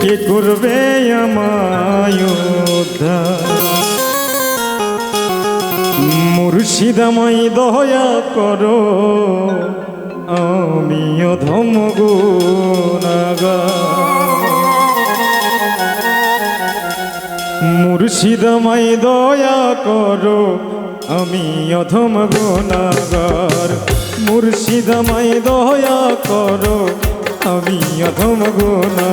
কি করবে আমায় মুর্শিদাময় দয়া করো আমি অধম গো মুর্শিদাময় দয়া করো আমি অধম নাগার মুর্শিদাময় দয়া করো আমি অধম গুণা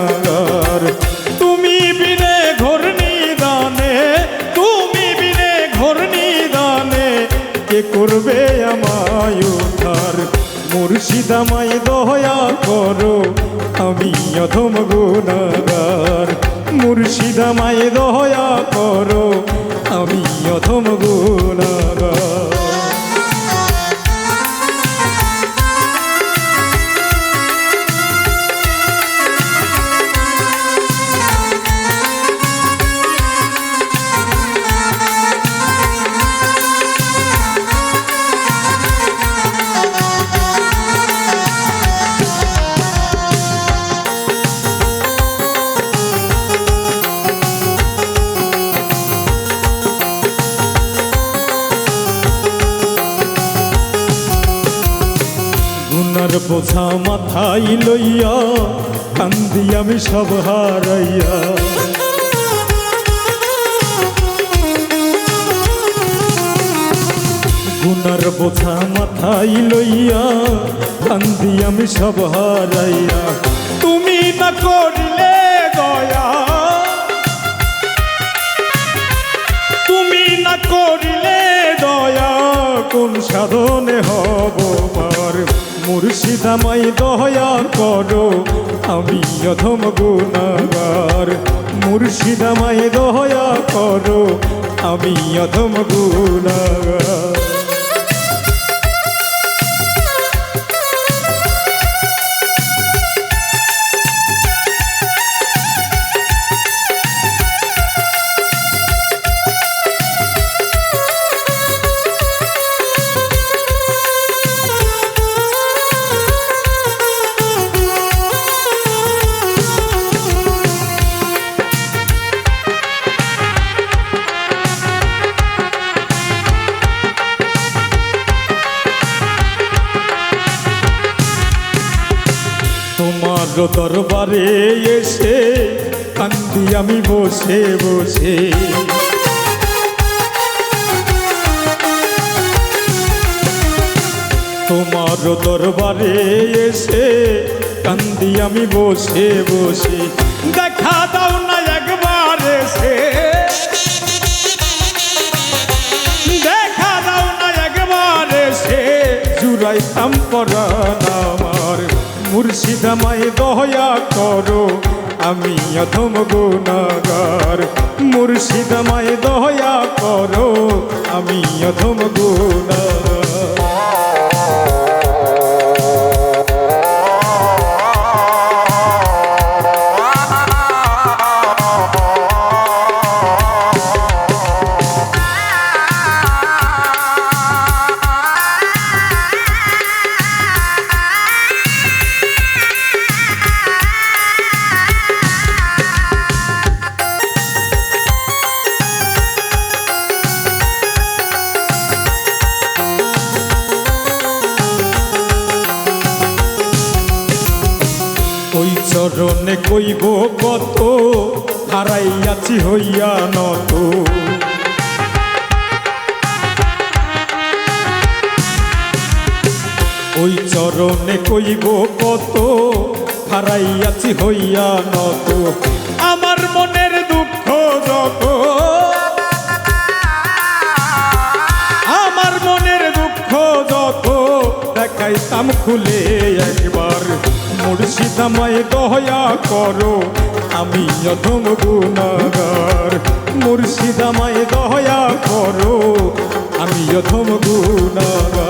মুর্শিদামাই দয়া করো আমি অধম গুণাগার। মুর্শিদামাই দয়া করো আমি অধম গুণাগার। বোঝা মাথায় লইয়া, কান্দি আমি সব হারাইয়া। গুনার বোঝা মাথায় লইয়া, কান্দি আমি সব হারাইয়া। তুমি না করলে মুর্শিদামাই দয়া করো আমি অধম গুণাগার। মুর্শিদামাই দয়া করো আমি অধম গুণাগার। তোমার দরবারে এসে কান্দি আমি বসে বসে। তোমার দরবারে এসে কান্দি আমি বসে বসে। দেখা দাও না একবার এসে। দেখা দাও না একবার এসে। জুড়াইতাম পরাণ আমার মুর্শিদামাই দয়া করো আমি অধম গুণাগার। মুর্শিদামাই দয়া করো আমি অধম গুণাগার চরণে কইব কত, হারাইয়াছি হইয়া নত। ওই চরণে কইব কত, হারাইয়াছি হইয়া নত। আমার মনের দুঃখ যত আমার মনের দুঃখ যত দেখাইতাম খুলে একবার। মুর্শিদামায় দয়া করো আমি অধম গুণাগার। মুর্শিদামায় দয়া করো আমি অধম গুণাগার।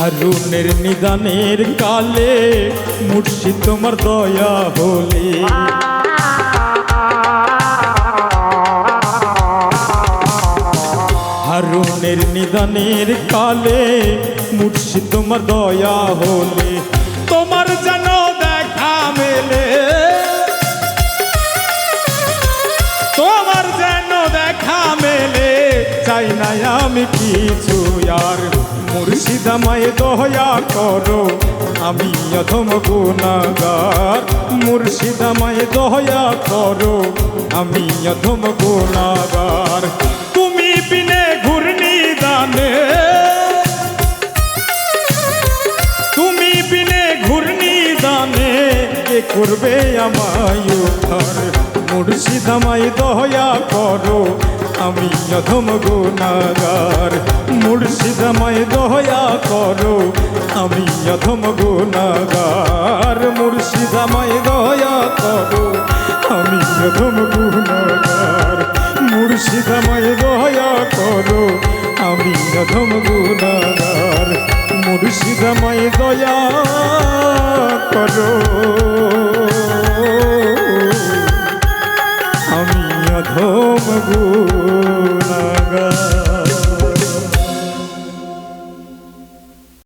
হারুনের নিদানের কালে মুর্শিদ তোমার দয়া বলে। হারুনের নিদানের কালে মুর্শিদ তোমার দয়া হলে তোমার যেন দেখা মেলে। তোমার যেন দেখা মেলে। চাই না আমি কিছু আর। মুর্শিদ আমায় দয়া করো, আমি অধম গুণাগার। মুর্শিদ আমায় দয়া করো, আমি অধম গুণাগার। তুমি বিনে ঘূর্ণি দানে, তুমি বিনে ঘূর্ণি দানে, কে করবে আমায় উদ্ধার? মুর্শিদ আমায় দয়া করো আমি অধম গুণাগার। মুর্শিদ আমায় দয়া করো, আমি অধম গুণাগার। মুর্শিদ আমায় দয়া করো, আমি অধম গুণাগার। মুর্শিদ আমায় দয়া করো, আমি অধম গুণাগার। মুর্শিদ আমায় দয়া